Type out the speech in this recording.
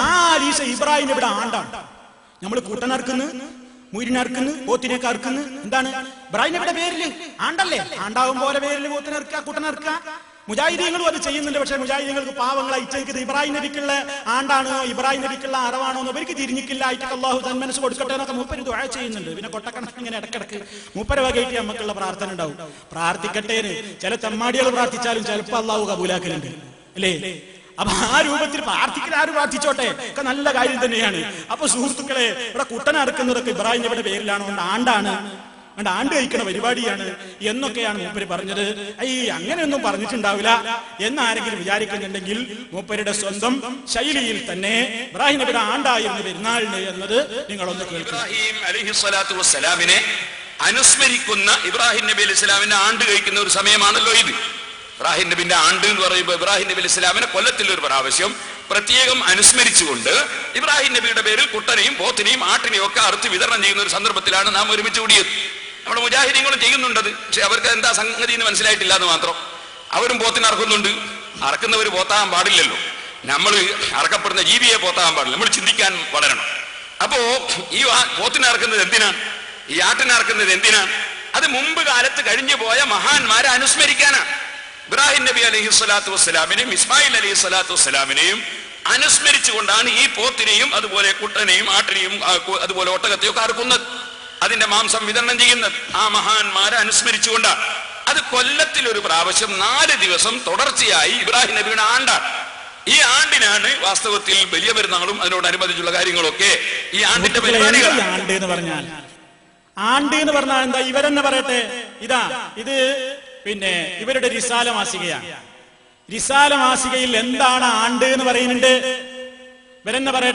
നാലീസ ഇബ്രാഹിം ഇവിടെ ആണ്ടാണ്. നമ്മൾ കൂട്ടനർക്കുന്നു മുരിനർക്കുന്നു പോത്തിനേക്ക് അറുക്കുന്നു എന്താണ്? ഇബ്രാഹിം ഇവിടെ പേരിൽ ആണ്ടല്ലേ? ആണ്ടാവും പോലെ പേരിൽ പോത്തിനർക്ക കൂട്ടനർക്ക മുജാഹിദീങ്ങളും അത് ചെയ്യുന്നുണ്ട്. പക്ഷെ മുജാഹിദീങ്ങൾക്ക് പാവങ്ങൾ അയച്ചേക്കുന്നത് ഇബ്രാഹിം നബിക്കുള്ള ആണ്ടാണോ? ഇബ്രാഹിം നബിക്കുള്ള അറവാണോ എന്ന് അവർക്ക് തിരിഞ്ഞിക്കില്ല. ആയിട്ട് അള്ളാഹു തന്മനസ് കൊടുക്കട്ടെ എന്നൊക്കെ മൂപ്പര് ദുഴ ചെയ്യുന്നുണ്ട്. പിന്നെ കൊട്ടക്കണക്ക് ഇങ്ങനെ ഇടക്കിടക്ക് മൂപ്പര വകയിട്ട് നമുക്കുള്ള പ്രാർത്ഥന ഉണ്ടാവും. പ്രാർത്ഥിക്കട്ടേന് ചില തെമ്മാടികൾ പ്രാർത്ഥിച്ചാലും ചിലപ്പോൾ അള്ളാഹു കബൂലാക്കലുണ്ട്. അല്ലേ? അപ്പൊ ആ രൂപത്തിൽ പ്രാർത്ഥിക്കുന്ന ആരും പ്രാർത്ഥിച്ചോട്ടെ? ഒക്കെ നല്ല കാര്യം തന്നെയാണ്. അപ്പൊ സുഹൃത്തുക്കളെ ഇവിടെ കുട്ടന അറുക്കുന്നതൊക്കെ ഇബ്രാഹിം ഇവിടെ പേരിലാണ്? കൊണ്ട് ആണ്ടാണ്. അതുകൊണ്ട് ആണ്ട് കഴിക്കുന്ന പരിപാടിയാണ് എന്നൊക്കെയാണ് മൂപ്പര് പറഞ്ഞത്. ഈ അങ്ങനെയൊന്നും പറഞ്ഞിട്ടുണ്ടാവില്ല. എന്നാരെങ്കിലും വിചാരിക്കുന്നുണ്ടെങ്കിൽ മൂപ്പരുടെ സ്വന്തം ശൈലിയിൽ തന്നെ ഇബ്രാഹിം നബിയുടെ ആണ്ടായിരുന്നു പെരുന്നാളിന് എന്നത് നിങ്ങളൊന്ന് സ്വലാത്തു അനുസ്മരിക്കുന്ന ഇബ്രാഹിം നബി അലൈഹി സ്വലാമിന്റെ ആണ്ട് കഴിക്കുന്ന ഒരു സമയമാണല്ലോ ഇത്. ഇബ്രാഹിം നബിന്റെ ആണ്ട് എന്ന് പറയുമ്പോൾ ഇബ്രാഹിം നബി ഇസ്ലാമിനെ കൊല്ലത്തിൽ ഒരു പ്രാവശ്യം പ്രത്യേകം അനുസ്മരിച്ചുകൊണ്ട് ഇബ്രാഹിം നബിയുടെ പേരിൽ കുട്ടനെയും പോത്തിനെയും ആട്ടിനെയും ഒക്കെ അറുത്ത് വിതരണം ചെയ്യുന്ന ഒരു സന്ദർഭത്തിലാണ് നാം ഒരുമിച്ച് കൂടിയത്. നമ്മുടെ മുജാഹിദീങ്ങളും ചെയ്യുന്നുണ്ടത്. പക്ഷെ അവർക്ക് എന്താ സംഗതി എന്ന് മനസ്സിലായിട്ടില്ല എന്ന് മാത്രം. അവരും പോത്തിനെ അറക്കുന്നുണ്ട്. അറക്കുന്നവർ പോത്താൻ പാടില്ലല്ലോ. നമ്മൾ അറക്കപ്പെടുന്ന ജീവിയെ പോത്താൻ പാടില്ല. നമ്മൾ ചിന്തിക്കാൻ വളരണം. അപ്പോ ഈ പോത്തിനെ അറക്കുന്നത് എന്തിനാണ് ഈ ആട്ടിനെ അറക്കുന്നത് എന്തിനാണ് അത് മുമ്പ് കാലത്ത് കഴിഞ്ഞു പോയ മഹാന്മാരെ അനുസ്മരിക്കാനാണ് ഇബ്രാഹിം നബി അലഹി സ്വലാത്തു വസ്സലാമിനെയും ഇസ്മായിൽ അലഹി സ്വലാത്തു വസ്സലാമിനെയും അനുസ്മരിച്ചുകൊണ്ടാണ് ഈ പോത്തിനെയും അതുപോലെ കുട്ടനെയും ആട്ടിനെയും അതുപോലെ ഒട്ടകത്തെയും ഒക്കെ അറുക്കുന്നത്. അതിന്റെ മാംസം വിതരണം ചെയ്യുന്നത്. ആ മഹാന്മാരെ അനുസ്മരിച്ചുകൊണ്ടാണ് അത് കൊല്ലത്തിൽ ഒരു പ്രാവശ്യം നാല് ദിവസം തുടർച്ചയായി ഇബ്രാഹിം നബിയുടെ ആണ്ടാണ് ഈ ആണ്ടിനാണ് വാസ്തവത്തിൽ വലിയ പെരുന്നാളും അതിനോടനുബന്ധിച്ചുള്ള കാര്യങ്ങളൊക്കെ ഈ ആണ്ടിന്റെ പരിപാടികൾ ആണ്ട് എന്ന് പറഞ്ഞാൽ എന്താ? ഇവരെന്നെ പറയട്ടെ. ഇതാ ഇത് പിന്നെ ഇവരുടെ റിസാല മാസികയാണ്. റിസാല മാസികയിൽ എന്താണ് ആണ്ട് എന്ന് പറയുന്നുണ്ട്. വരെന്നെ പറയട്ടെ?